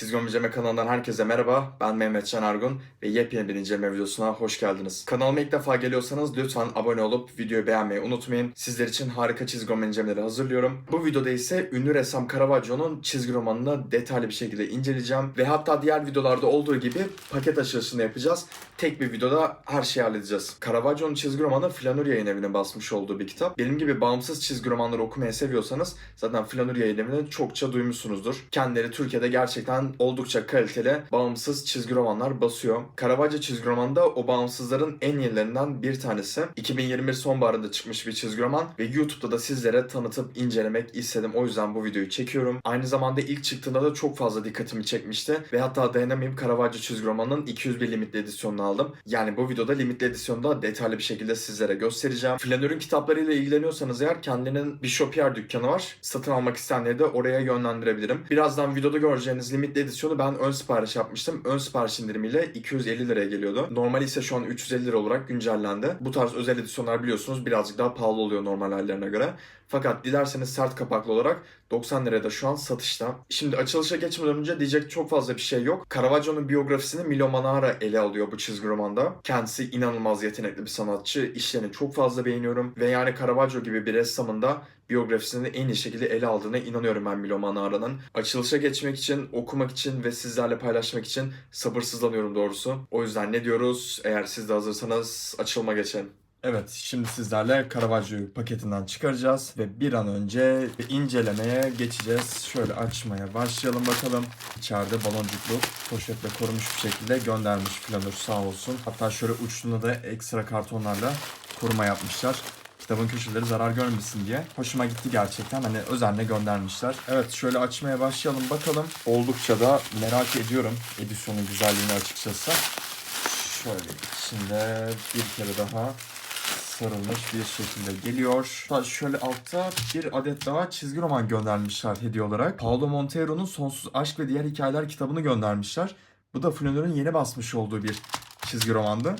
Çizgi İnceleme kanalından herkese merhaba. Ben Mehmet Can Argun ve yepyeni bir inceleme videosuna hoş geldiniz. Kanalıma ilk defa geliyorsanız lütfen abone olup videoyu beğenmeyi unutmayın. Sizler için harika çizgi roman incelemeleri hazırlıyorum. Bu videoda ise ünlü ressam Caravaggio'nun çizgi romanını detaylı bir şekilde inceleyeceğim. Ve hatta diğer videolarda olduğu gibi paket açılışını yapacağız. Tek bir videoda her şeyi halledeceğiz. Caravaggio'nun çizgi romanı Flanur Yayın Evi'ne basmış olduğu bir kitap. Benim gibi bağımsız çizgi romanları okumayı seviyorsanız zaten Flanur Yayın Evi'ni çokça duymuşsunuzdur. Kendileri Türkiye'de gerçekten oldukça kaliteli bağımsız çizgi romanlar basıyor. Caravaggio çizgi romanı da o bağımsızların en yenilerinden bir tanesi. 2021 sonbaharında çıkmış bir çizgi roman ve YouTube'da da sizlere tanıtıp incelemek istedim. O yüzden bu videoyu çekiyorum. Aynı zamanda ilk çıktığında da çok fazla dikkatimi çekmişti ve hatta dayanamayıp Caravaggio çizgi romanının 201 limitli edisyonunu aldım. Yani bu videoda limitli edisyonda detaylı bir şekilde sizlere göstereceğim. Flanör'ün kitaplarıyla ilgileniyorsanız eğer kendinin bir Shopier dükkanı var. Satın almak isteyenleri de oraya yönlendirebilirim. Birazdan videoda göreceğiniz limitli edisyonu ben ön sipariş yapmıştım. Ön sipariş indirimiyle 250 liraya geliyordu. Normali ise şu an 350 lira olarak güncellendi. Bu tarz özel edisyonlar biliyorsunuz birazcık daha pahalı oluyor normal hallerine göre. Fakat dilerseniz sert kapaklı olarak 90 liraya da şu an satışta. Şimdi açılışa geçmeden önce diyecek çok fazla bir şey yok. Caravaggio'nun biyografisini Milo Manara ele alıyor bu çizgi romanda. Kendisi inanılmaz yetenekli bir sanatçı. İşlerini çok fazla beğeniyorum. Ve yani Caravaggio gibi bir ressamın da biyografisini en iyi şekilde ele aldığına inanıyorum ben Milo Manara'nın. Açılışa geçmek için, okumak için ve sizlerle paylaşmak için sabırsızlanıyorum doğrusu. O yüzden ne diyoruz? Eğer siz de hazırsanız açılma geçelim. Evet, şimdi sizlerle Caravaggio'yu paketinden çıkaracağız ve bir an önce incelemeye geçeceğiz. Şöyle açmaya başlayalım bakalım. İçeride baloncuklu poşetle korunmuş bir şekilde göndermiş Flanör sağ olsun. Hatta şöyle uçtuğunda da ekstra kartonlarla koruma yapmışlar. Kitabın köşeleri zarar görmesin diye. Hoşuma gitti gerçekten. Hani özenle göndermişler. Evet şöyle açmaya başlayalım bakalım. Oldukça da merak ediyorum edisyonun güzelliğini açıkçası. Şöyle içinde bir kere daha sarılmış bir şekilde geliyor. Hatta şöyle altta bir adet daha çizgi roman göndermişler hediye olarak. Paulo Montero'nun Sonsuz Aşk ve Diğer Hikayeler kitabını göndermişler. Bu da Flanör'ün yeni basmış olduğu bir çizgi romandı.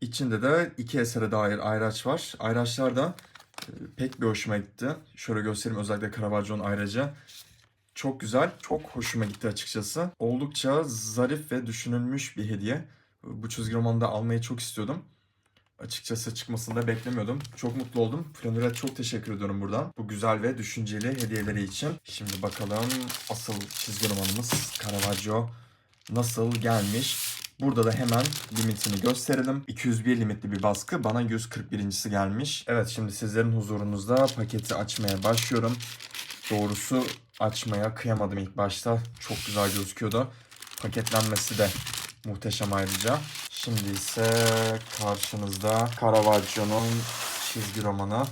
İçinde de iki esere dair ayraç var. Ayraçlar da e, pek bir hoşuma gitti. Şöyle göstereyim özellikle Caravaggio'nun ayracı. Çok güzel, çok hoşuma gitti açıkçası. Oldukça zarif ve düşünülmüş bir hediye. Bu çizgi romanı da almayı çok istiyordum. Açıkçası çıkmasını da beklemiyordum. Çok mutlu oldum. Flanör'e çok teşekkür ediyorum buradan. Bu güzel ve düşünceli hediyeleri için. Şimdi bakalım asıl çizgi romanımız Caravaggio nasıl gelmiş. Burada da hemen limitini gösterelim. 201 limitli bir baskı. Bana 141.si gelmiş. Evet şimdi sizlerin huzurunuzda paketi açmaya başlıyorum. Doğrusu açmaya kıyamadım ilk başta. Çok güzel gözüküyordu. Paketlenmesi de muhteşem ayrıca. Şimdi ise karşınızda Caravaggio'nun çizgi romanı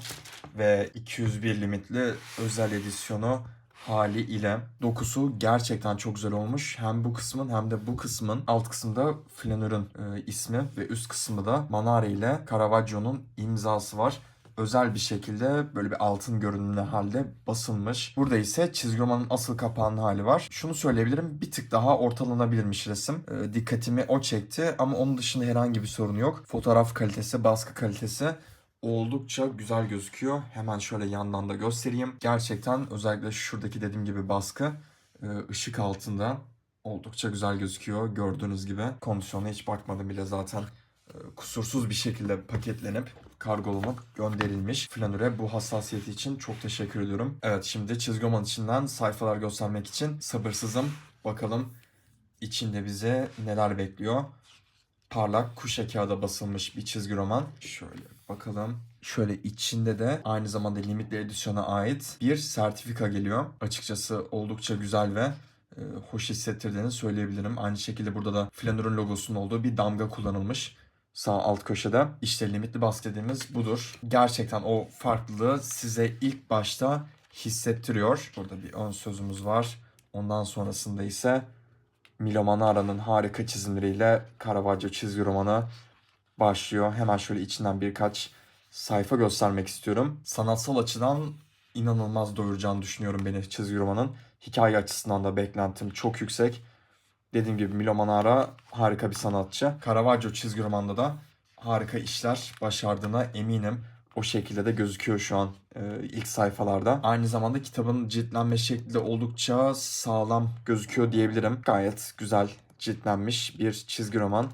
ve 201 limitli özel edisyonu hali ile dokusu gerçekten çok güzel olmuş. Hem bu kısmın hem de bu kısmın alt kısımda Flanör'ün e, ismi ve üst kısmı da Manare ile Caravaggio'nun imzası var. Özel bir şekilde böyle bir altın görünümlü halde basılmış. Burada ise çizgi romanın asıl kapağının hali var. Şunu söyleyebilirim bir tık daha ortalanabilirmiş resim. E, dikkatimi o çekti ama onun dışında herhangi bir sorun yok. Fotoğraf kalitesi, baskı kalitesi oldukça güzel gözüküyor. Hemen şöyle yandan da göstereyim. Gerçekten özellikle şuradaki dediğim gibi baskı e, ışık altında oldukça güzel gözüküyor. Gördüğünüz gibi kondisyona hiç bakmadım bile zaten kusursuz bir şekilde paketlenip kargolanıp gönderilmiş. Flanör'e bu hassasiyeti için çok teşekkür ediyorum. Evet şimdi çizgi roman içinden sayfalar göstermek için sabırsızım. Bakalım içinde bize neler bekliyor. Parlak kuşa kağıda basılmış bir çizgi roman. Şöyle bakalım. Şöyle içinde de aynı zamanda limitli edisyona ait bir sertifika geliyor. Açıkçası oldukça güzel ve e, hoş hissettirdiğini söyleyebilirim. Aynı şekilde burada da Flanör'ün logosunun olduğu bir damga kullanılmış. Sağ alt köşede. İşte limitli baskı dediğimiz budur. Gerçekten o farklılığı size ilk başta hissettiriyor. Burada bir ön sözümüz var. Ondan sonrasında ise Milo Manara'nın harika çizimleriyle Caravaggio çizgi romanı başlıyor. Hemen şöyle içinden birkaç sayfa göstermek istiyorum. Sanatsal açıdan inanılmaz doyuracağını düşünüyorum beni çizgi romanın. Hikaye açısından da beklentim çok yüksek. Dediğim gibi Milo Manara harika bir sanatçı. Caravaggio çizgi romanda da harika işler başardığına eminim. O şekilde de gözüküyor şu an e, ilk sayfalarda. Aynı zamanda kitabın ciltlenme şekli de oldukça sağlam gözüküyor diyebilirim. Gayet güzel ciltlenmiş bir çizgi roman.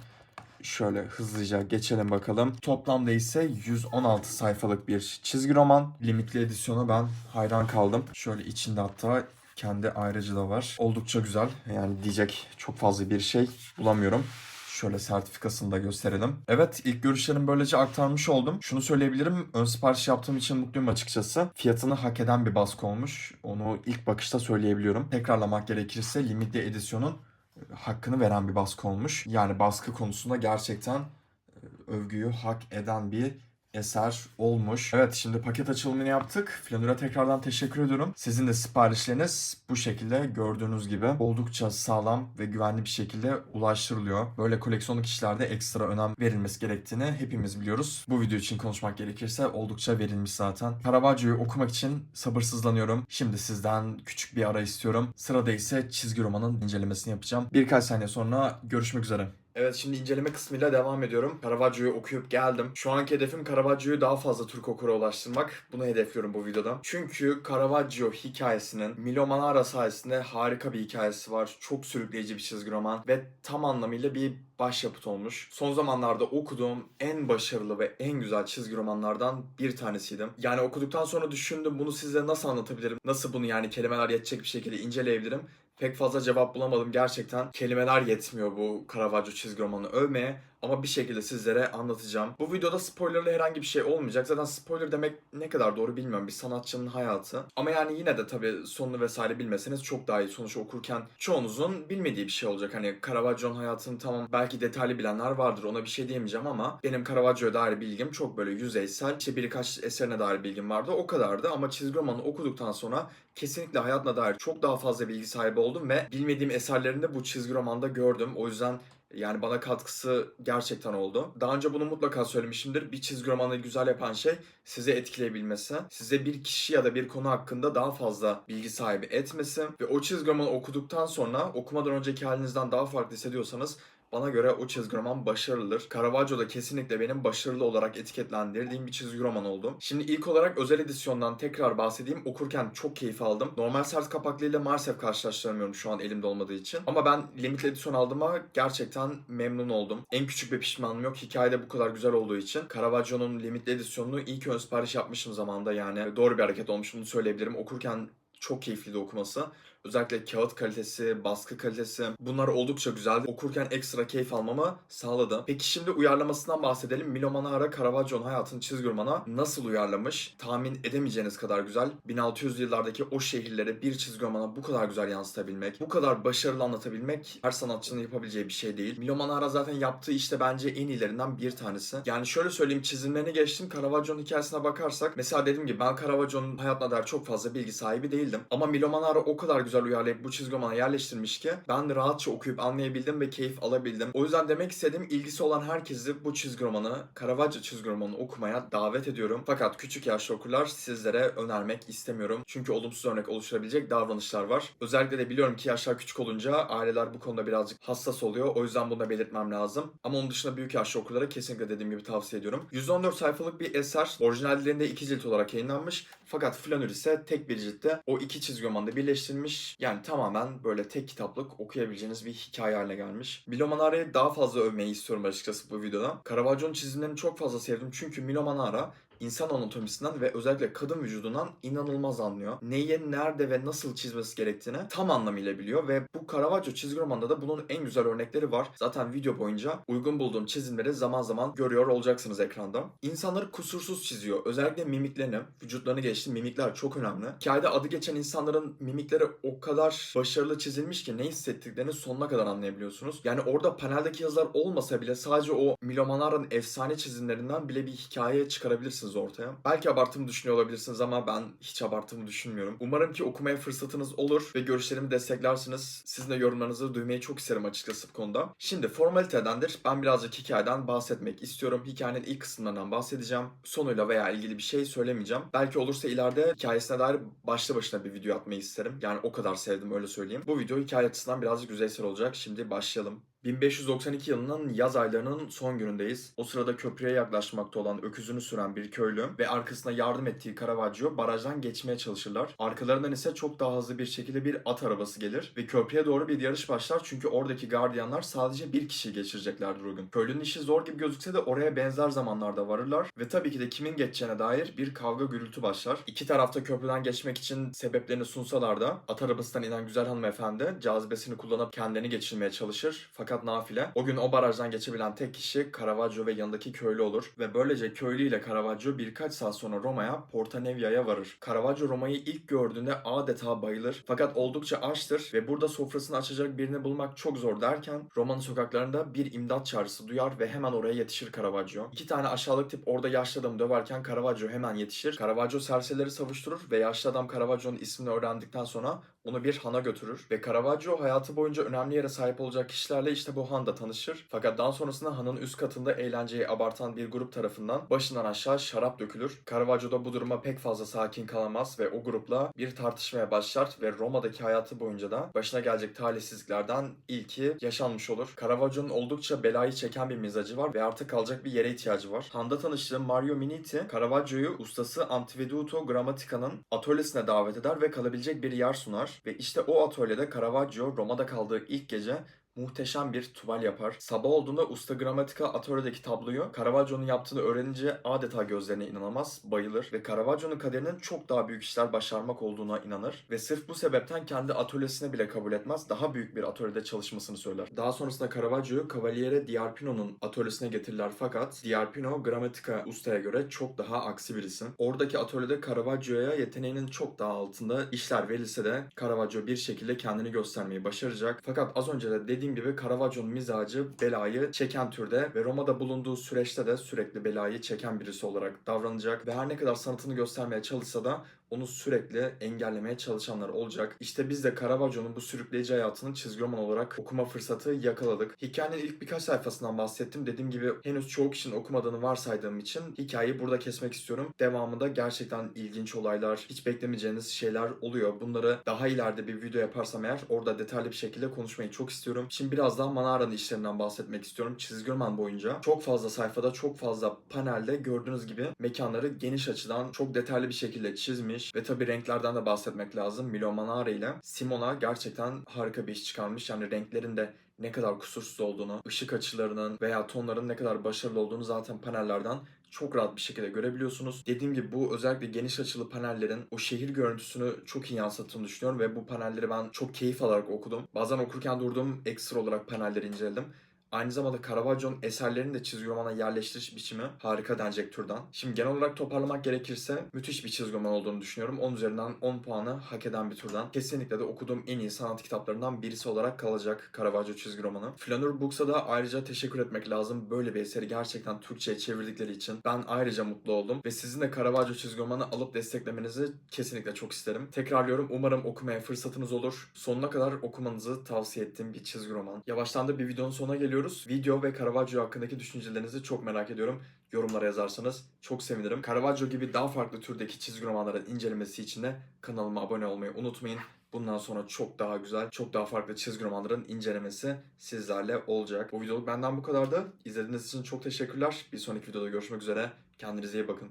Şöyle hızlıca geçelim bakalım. Toplamda ise 116 sayfalık bir çizgi roman. Limitli edisyona ben hayran kaldım. Şöyle içinde hatta kendi ayrıcı da var. Oldukça güzel. Yani diyecek çok fazla bir şey bulamıyorum. Şöyle sertifikasını da gösterelim. Evet ilk görüşlerimi böylece aktarmış oldum. Şunu söyleyebilirim. Ön sipariş yaptığım için mutluyum açıkçası. Fiyatını hak eden bir baskı olmuş. Onu ilk bakışta söyleyebiliyorum. Tekrarlamak gerekirse limitli edisyonun e, hakkını veren bir baskı olmuş. Yani baskı konusunda gerçekten e, övgüyü hak eden bir eser olmuş. Evet şimdi paket açılımını yaptık. Flanür'e tekrardan teşekkür ediyorum. Sizin de siparişleriniz bu şekilde gördüğünüz gibi oldukça sağlam ve güvenli bir şekilde ulaştırılıyor. Böyle koleksiyonluk işlerde ekstra önem verilmesi gerektiğini hepimiz biliyoruz. Bu video için konuşmak gerekirse oldukça verilmiş zaten. Caravaggio'yu okumak için sabırsızlanıyorum. Şimdi sizden küçük bir ara istiyorum. Sırada ise çizgi romanın incelemesini yapacağım. Birkaç saniye sonra görüşmek üzere. Evet şimdi inceleme kısmıyla devam ediyorum. Caravaggio'yu okuyup geldim. Şu anki hedefim Caravaggio'yu daha fazla Türk okura ulaştırmak. Bunu hedefliyorum bu videoda. Çünkü Caravaggio hikayesinin Milo Manara sayesinde harika bir hikayesi var. Çok sürükleyici bir çizgi roman ve tam anlamıyla bir başyapıt olmuş. Son zamanlarda okuduğum en başarılı ve en güzel çizgi romanlardan bir tanesiydi. Yani okuduktan sonra düşündüm bunu size nasıl anlatabilirim? Nasıl bunu yani kelimeler yetecek bir şekilde inceleyebilirim? Pek fazla cevap bulamadım gerçekten. Kelimeler yetmiyor bu Caravaggio çizgi romanı övmeye. Ama bir şekilde sizlere anlatacağım. Bu videoda spoilerlı herhangi bir şey olmayacak. Zaten spoiler demek ne kadar doğru bilmiyorum. Bir sanatçının hayatı. Ama yani yine de tabii sonunu vesaire bilmeseniz çok daha iyi. Sonuç okurken çoğunuzun bilmediği bir şey olacak. Hani Caravaggio'nun hayatını tamam belki detaylı bilenler vardır. Ona bir şey diyemeyeceğim ama benim Caravaggio'ya dair bilgim çok böyle yüzeysel. İşte birkaç eserine dair bilgim vardı. O kadardı ama çizgi romanı okuduktan sonra kesinlikle hayatına dair çok daha fazla bilgi sahibi oldum ve bilmediğim eserlerini de bu çizgi romanda gördüm. O yüzden yani bana katkısı gerçekten oldu. Daha önce bunu mutlaka söylemişimdir. Bir çizgi romanı güzel yapan şey size etkileyebilmesi, size bir kişi ya da bir konu hakkında daha fazla bilgi sahibi etmesi ve o çizgi romanı okuduktan sonra okumadan önceki halinizden daha farklı hissediyorsanız bana göre o çizgi roman başarılıdır. Caravaggio da kesinlikle benim başarılı olarak etiketlendirdiğim bir çizgi roman oldu. Şimdi ilk olarak özel edisyondan tekrar bahsedeyim. Okurken çok keyif aldım. Normal sert kapaklıyla maalesef karşılaştıramıyorum şu an elimde olmadığı için. Ama ben limitli edisyon aldığıma gerçekten memnun oldum. En küçük bir pişmanlığım yok. Hikayede bu kadar güzel olduğu için. Caravaggio'nun limitli edisyonunu ilk ön sipariş yapmışım zamanda yani. Doğru bir hareket olmuş bunu söyleyebilirim. Okurken çok keyifliydi okuması. Özellikle kağıt kalitesi, baskı kalitesi bunlar oldukça güzeldi. Okurken ekstra keyif almamı sağladı. Peki şimdi uyarlamasından bahsedelim. Milo Manara Caravaggio'nun hayatını çizgi romana nasıl uyarlamış? Tahmin edemeyeceğiniz kadar güzel. 1600 yıllardaki o şehirleri bir çizgi romana bu kadar güzel yansıtabilmek, bu kadar başarılı anlatabilmek her sanatçının yapabileceği bir şey değil. Milo Manara zaten yaptığı işte bence en iyilerinden bir tanesi. Yani şöyle söyleyeyim çizimlerini geçtim. Caravaggio'nun hikayesine bakarsak mesela dediğim gibi ben Caravaggio'nun hayatına dair çok fazla bilgi sahibi değildim. Ama Milo Manara o kadar güzel uyarlayıp bu çizgi romana yerleştirmiş ki ben rahatça okuyup anlayabildim ve keyif alabildim. O yüzden demek istediğim ilgisi olan herkesi bu çizgi romanı, Caravaggio çizgi romanını okumaya davet ediyorum. Fakat küçük yaşlı okurlar sizlere önermek istemiyorum. Çünkü olumsuz örnek oluşturabilecek davranışlar var. Özellikle de biliyorum ki yaşlar küçük olunca aileler bu konuda birazcık hassas oluyor. O yüzden bunu da belirtmem lazım. Ama onun dışında büyük yaşlı okurlara kesinlikle dediğim gibi tavsiye ediyorum. 114 sayfalık bir eser. Orijinal dilinde iki cilt olarak yayınlanmış. Fakat Flanör ise tek bir ciltte o iki çizgi romanda birleştirilmiş. Yani tamamen böyle tek kitaplık okuyabileceğiniz bir hikaye haline gelmiş. Milo Manara'yı daha fazla övmeyi istiyorum açıkçası bu videoda. Caravaggio'nun çizimlerini çok fazla sevdim çünkü Milo Manara insan anatomisinden ve özellikle kadın vücudundan inanılmaz anlıyor. Neyi, nerede ve nasıl çizmesi gerektiğini tam anlamıyla biliyor ve bu Caravaggio çizgi romanda da bunun en güzel örnekleri var. Zaten video boyunca uygun bulduğum çizimleri zaman zaman görüyor olacaksınız ekranda. İnsanları kusursuz çiziyor. Özellikle mimiklerini, vücutlarını geçti. Mimikler çok önemli. Hikayede adı geçen insanların mimikleri o kadar başarılı çizilmiş ki ne hissettiklerini sonuna kadar anlayabiliyorsunuz. Yani orada paneldeki yazılar olmasa bile sadece o Milo Manara'nın efsane çizimlerinden bile bir hikaye çıkarabilirsiniz ortaya. Belki abartımı düşünüyor olabilirsiniz ama ben hiç abartımı düşünmüyorum. Umarım ki okumaya fırsatınız olur ve görüşlerimi desteklersiniz. Sizin de yorumlarınızı duymayı çok isterim açıkçası bu konuda. Şimdi formalitedendir. Ben birazcık hikayeden bahsetmek istiyorum. Hikayenin ilk kısımlarından bahsedeceğim. Sonuyla veya ilgili bir şey söylemeyeceğim. Belki olursa ileride hikayesine dair başlı başına bir video atmayı isterim. Yani o kadar sevdim öyle söyleyeyim. Bu video hikaye açısından birazcık yüzeysel olacak. Şimdi başlayalım. 1592 yılının yaz aylarının son günündeyiz. O sırada köprüye yaklaşmakta olan öküzünü süren bir köylü ve arkasına yardım ettiği Caravaggio barajdan geçmeye çalışırlar. Arkalarından ise çok daha hızlı bir şekilde bir at arabası gelir ve köprüye doğru bir yarış başlar çünkü oradaki gardiyanlar sadece bir kişiyi geçireceklerdir o gün. Köylünün işi zor gibi gözükse de oraya benzer zamanlarda varırlar ve tabii ki de kimin geçeceğine dair bir kavga gürültü başlar. İki tarafta köprüden geçmek için sebeplerini sunsalar da at arabasından inen güzel hanımefendi cazibesini kullanıp kendini geçirmeye çalışır fakat nafile. O gün o barajdan geçebilen tek kişi Caravaggio ve yanındaki köylü olur ve böylece köylü ile Caravaggio birkaç saat sonra Roma'ya Porta Nevia'ya varır. Caravaggio Roma'yı ilk gördüğünde adeta bayılır fakat oldukça açtır ve burada sofrasını açacak birini bulmak çok zor derken Roma'nın sokaklarında bir imdat çağrısı duyar ve hemen oraya yetişir Caravaggio. İki tane aşağılık tip orada yaşlı adamı döverken Caravaggio hemen yetişir. Caravaggio serserileri savuşturur ve yaşlı adam Caravaggio'nun ismini öğrendikten sonra onu bir hana götürür ve Caravaggio hayatı boyunca önemli yere sahip olacak kişilerle işte bu handa tanışır. Fakat daha sonrasında hanın üst katında eğlenceyi abartan bir grup tarafından başından aşağı şarap dökülür. Caravaggio da bu duruma pek fazla sakin kalamaz ve o grupla bir tartışmaya başlar ve Roma'daki hayatı boyunca da başına gelecek talihsizliklerden ilki yaşanmış olur. Caravaggio'nun oldukça belayı çeken bir mizacı var ve artık kalacak bir yere ihtiyacı var. Handa tanıştığı Mario Miniti, Caravaggio'yu ustası Antiveduto Grammatica'nın atölyesine davet eder ve kalabilecek bir yer sunar. Ve işte o atölyede Caravaggio Roma'da kaldığı ilk gece muhteşem bir tuval yapar. Sabah olduğunda usta gramatika atölyedeki tabloyu Caravaggio'nun yaptığını öğrenince adeta gözlerine inanamaz, bayılır ve Caravaggio'nun kaderinin çok daha büyük işler başarmak olduğuna inanır ve sırf bu sebepten kendi atölyesine bile kabul etmez, daha büyük bir atölyede çalışmasını söyler. Daha sonrasında Caravaggio'yu Cavaliere Diarpino'nun atölyesine getirirler fakat Diarpino gramatika ustaya göre çok daha aksi birisi. Oradaki atölyede Caravaggio'ya yeteneğinin çok daha altında işler verilse de Caravaggio bir şekilde kendini göstermeyi başaracak. Fakat az önce de dediğim gibi Caravaggio'nun mizacı belayı çeken türde ve Roma'da bulunduğu süreçte de sürekli belayı çeken birisi olarak davranacak ve her ne kadar sanatını göstermeye çalışsa da onu sürekli engellemeye çalışanlar olacak. İşte biz de Caravaggio'nun bu sürükleyici hayatını çizgi roman olarak okuma fırsatı yakaladık. Hikayenin ilk birkaç sayfasından bahsettim. Dediğim gibi henüz çoğu kişinin okumadığını varsaydığım için hikayeyi burada kesmek istiyorum. Devamında gerçekten ilginç olaylar, hiç beklemeyeceğiniz şeyler oluyor. Bunları daha ileride bir video yaparsam eğer orada detaylı bir şekilde konuşmayı çok istiyorum. Şimdi biraz daha Manara'nın işlerinden bahsetmek istiyorum. Çizgi roman boyunca çok fazla sayfada, çok fazla panelde gördüğünüz gibi mekanları geniş açıdan çok detaylı bir şekilde çizmiş ve tabi renklerden de bahsetmek lazım. Milo Manara ile Simona gerçekten harika bir iş çıkarmış. Yani renklerin de ne kadar kusursuz olduğunu, ışık açılarının veya tonların ne kadar başarılı olduğunu zaten panellerden çok rahat bir şekilde görebiliyorsunuz. Dediğim gibi bu özellikle geniş açılı panellerin o şehir görüntüsünü çok iyi yansıttığını düşünüyorum ve bu panelleri ben çok keyif alarak okudum. Bazen okurken durdum ekstra olarak panelleri inceledim. Aynı zamanda Caravaggio'nun eserlerini de çizgi romana yerleştiriş biçimi harika denecek türden. Şimdi genel olarak toparlamak gerekirse müthiş bir çizgi roman olduğunu düşünüyorum. 10 üzerinden 10 puanı hak eden bir türden. Kesinlikle de okuduğum en iyi sanat kitaplarından birisi olarak kalacak Caravaggio çizgi romanı. Flaneur Books'a da ayrıca teşekkür etmek lazım. Böyle bir eseri gerçekten Türkçe'ye çevirdikleri için. Ben ayrıca mutlu oldum. Ve sizin de Caravaggio çizgi romanı alıp desteklemenizi kesinlikle çok isterim. Tekrarlıyorum umarım okumaya fırsatınız olur. Sonuna kadar okumanızı tavsiye ettiğim bir çizgi roman. Yavaştan da bir videonun sonuna geliyoruz. Video ve Caravaggio hakkındaki düşüncelerinizi çok merak ediyorum. Yorumlara yazarsanız çok sevinirim. Caravaggio gibi daha farklı türdeki çizgi romanların incelemesi için de kanalıma abone olmayı unutmayın. Bundan sonra çok daha güzel, çok daha farklı çizgi romanların incelemesi sizlerle olacak. Bu videoluk benden bu kadardı. İzlediğiniz için çok teşekkürler. Bir sonraki videoda görüşmek üzere. Kendinize iyi bakın.